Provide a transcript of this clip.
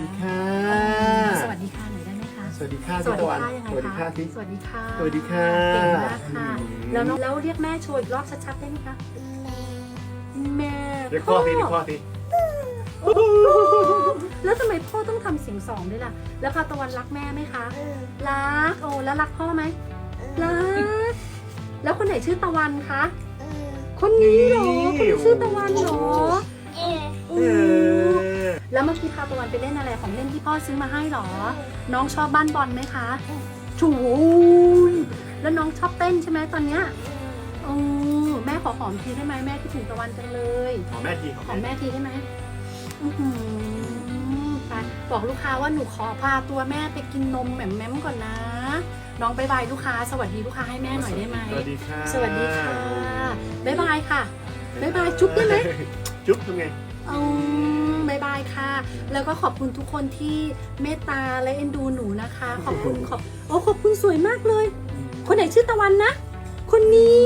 ดีค่ะ สวัสดีค่ะหน่อยได้ไหมคะ สวัสดีค่ะสวัสดีพี่ตะวันค่ะยังไงสวัสดีค่ะคะที่สวัสดีค่ะสวัสดีค่ะเก่งมากค่ะอืมแล้วน้องแล้วเรียกแม่โชว์อีกรอบชัดๆได้ไหมคะ แม่เรียกพ่อสิเรียกพ่อสิแล้วทำไมพ่อต้องทำเสียงสองด้วยล่ะ แล้วพาตะวันรักแม่ไหมคะ รัก โอ้แล้วรักพ่อไหมรัก แล้วคนไหนชื่อตะวันคะ คนนี้เหรอคนนี้ชื่อตะวันเหรอเอโอ้อ แล้วเมื่อกี้พาตะวันไปเล่นอะไรของเล่นที่พ่อซื้อมาให้เหรอ น้องชอบบ้านบอลไหมคะชูยแล้วน้องชอบเต้นใช่ไหมตอนเนี้ยโอ้แม่ขอหอมทีได้ไหมแม่คิดถึงตะวันจังเลยขอแม่ทีหอมแม่ทีได้ไหมอื้อหือไปบอกลูกค้าว่าหนูขอพาตัวแม่ไปกินนมแหม่มแม้มก่อนนะ น้องบายบายลูกค้า สวัสดีลูกค้าให้แม่หน่อยได้ไหมสวัสดีค่ะสวัสดีค่ะบายบายค่ะบายบายจุ๊บได้ไหมจุ๊บทำไงอืมบายบายค่ะ แล้วก็ขอบคุณทุกคนที่เมตตาและเอ็นดูหนูนะคะ ขอบคุณขอบโอ้ขอบคุณสวยมากเลย คนไหนชื่อตะวันนะ คนนี้